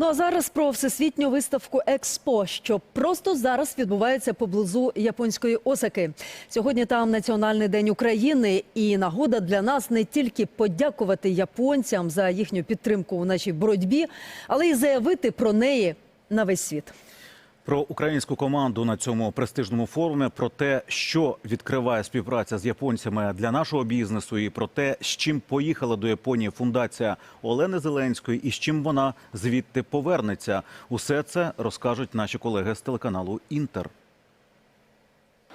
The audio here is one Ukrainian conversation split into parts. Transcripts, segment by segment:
Ну а зараз про всесвітню виставку Експо, що просто зараз відбувається поблизу японської Осаки. Сьогодні там Національний день України, і нагода для нас не тільки подякувати японцям за їхню підтримку у нашій боротьбі, але й заявити про неї на весь світ. Про українську команду на цьому престижному форумі, про те, що відкриває співпраця з японцями для нашого бізнесу, і про те, з чим поїхала до Японії фундація Олени Зеленської, і з чим вона звідти повернеться. Усе це розкажуть наші колеги з телеканалу Інтер.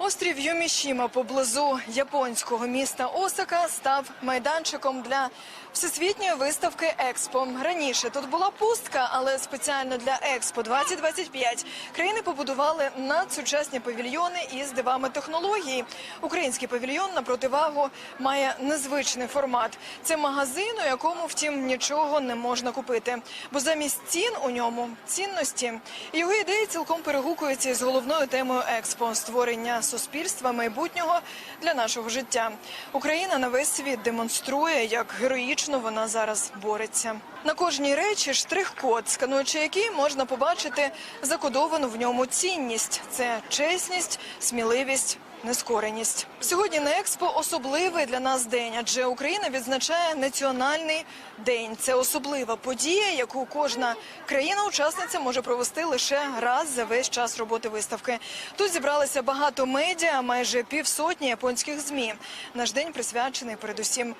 Острів Юмішіма поблизу японського міста Осака став майданчиком для всесвітньої виставки Експо. Раніше тут була пустка, але спеціально для Експо 2025 країни побудували надсучасні павільйони із дивами технології. Український павільйон на противагу має незвичний формат. Це магазин, у якому, втім, нічого не можна купити, бо замість цін у ньому цінності. Його ідеї цілком перегукуються із головною темою Експо створення суспільства майбутнього для нашого життя. Україна на весь світ демонструє, як героїчно вона зараз бореться. На кожній речі штрих-код, скануючи який можна побачити закодовану в ньому цінність: це чесність, сміливість. Нескореність сьогодні на експо особливий для нас день, адже Україна відзначає національний день. Це особлива подія, яку кожна країна-учасниця може провести лише раз за весь час роботи виставки. Тут зібралося багато медіа, майже півсотні японських змі. Наш день присвячений передусім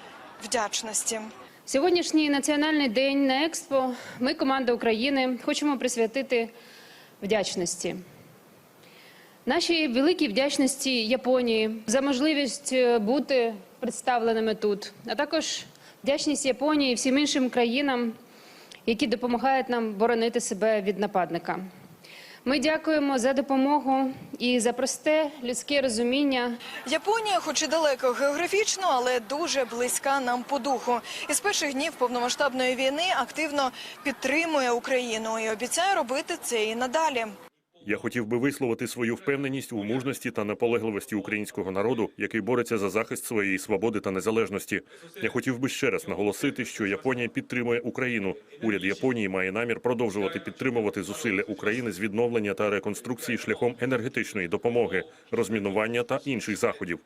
вдячності. Сьогоднішній національний день на експо. Ми, команда України, хочемо присвятити вдячності. Нашій великій вдячності Японії за можливість е, бути представленими тут, а також вдячність Японії і всім іншим країнам, які допомагають нам боронити себе від нападника. Ми дякуємо за допомогу і за просте людське розуміння Японія, хоч і далеко географічно, але дуже близька нам по духу. І з перших днів повномасштабної війни активно підтримує Україну і обіцяє робити це і надалі. Я хотів би висловити свою впевненість у мужності та наполегливості українського народу, який бореться за захист своєї свободи та незалежності. Я хотів би ще раз наголосити, що Японія підтримує Україну. Уряд Японії має намір продовжувати підтримувати зусилля України з відновлення та реконструкції шляхом енергетичної допомоги, розмінування та інших заходів.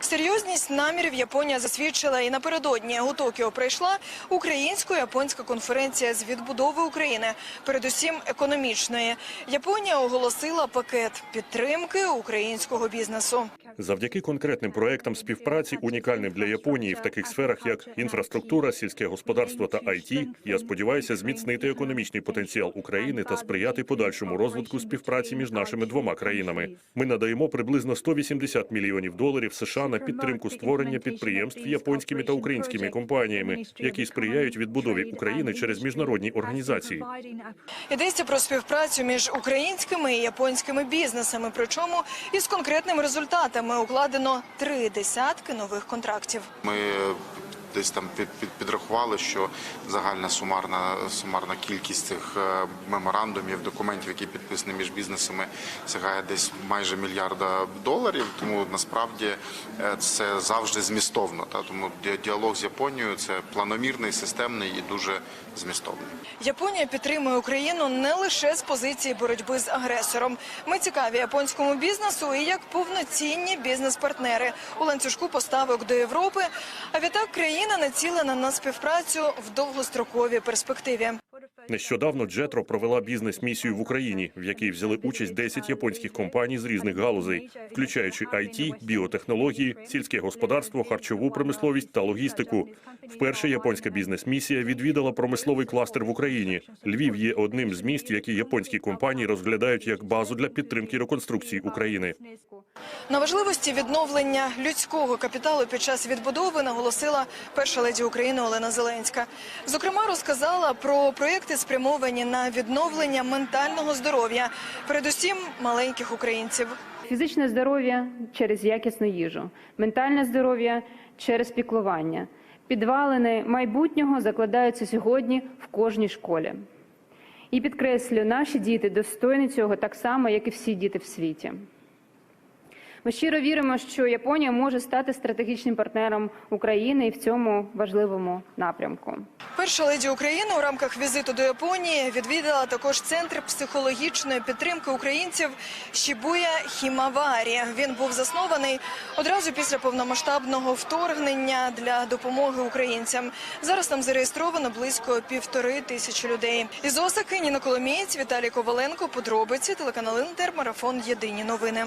Серйозність намірів Японія засвідчила і напередодні у Токіо прийшла українсько-японська конференція з відбудови України, передусім економічної. Японія оголосила пакет підтримки українського бізнесу. Завдяки конкретним проектам співпраці, унікальним для Японії в таких сферах, як інфраструктура, сільське господарство та IT, я сподіваюся зміцнити економічний потенціал України та сприяти подальшому розвитку співпраці між нашими двома країнами. Ми надаємо приблизно 180 мільйонів доларів США на підтримку створення підприємств японськими та українськими компаніями, які сприяють відбудові України через міжнародні організації. Йдеться про співпрацю між українськими і японськими бізнесами. Причому із конкретними результатами укладено три десятки нових контрактів. Ми десь там під, під, підрахували, що загальна сумарна сумарна кількість цих е, меморандумів, документів, які підписані між бізнесами, сягає десь майже мільярда доларів. Тому насправді е, це завжди змістовно. Та тому діалог з Японією це планомірний, системний і дуже змістовний. Японія підтримує Україну не лише з позиції боротьби з агресором. Ми цікаві японському бізнесу і як повноцінні бізнес-партнери у ланцюжку поставок до Європи. А відтак країна націлена на співпрацю в довгостроковій перспективі. Нещодавно Джетро провела бізнес-місію в Україні, в якій взяли участь 10 японських компаній з різних галузей, включаючи IT, біотехнології, сільське господарство, харчову промисловість та логістику. Вперше японська бізнес-місія відвідала промисловий кластер в Україні. Львів є одним з міст, які японські компанії розглядають як базу для підтримки реконструкції України. На важливості відновлення людського капіталу під час відбудови наголосила перша леді України Олена Зеленська. Зокрема, розказала про проєкти, спрямовані на відновлення ментального здоров'я, передусім маленьких українців. фізичне здоров'я через якісну їжу, ментальне здоров'я через піклування. Підвалини майбутнього закладаються сьогодні в кожній школі. І підкреслю, наші діти достойні цього так само, як і всі діти в світі. Ми щиро віримо, що Японія може стати стратегічним партнером України і в цьому важливому напрямку. Перша леді України у рамках візиту до Японії відвідала також центр психологічної підтримки українців Шібуя Хімаварі. Він був заснований одразу після повномасштабного вторгнення для допомоги українцям. Зараз там зареєстровано близько півтори тисячі людей. Із Осаки Ніна Коломієць, Віталій Коваленко, подробиці телеканал Інтер, марафон Єдині новини.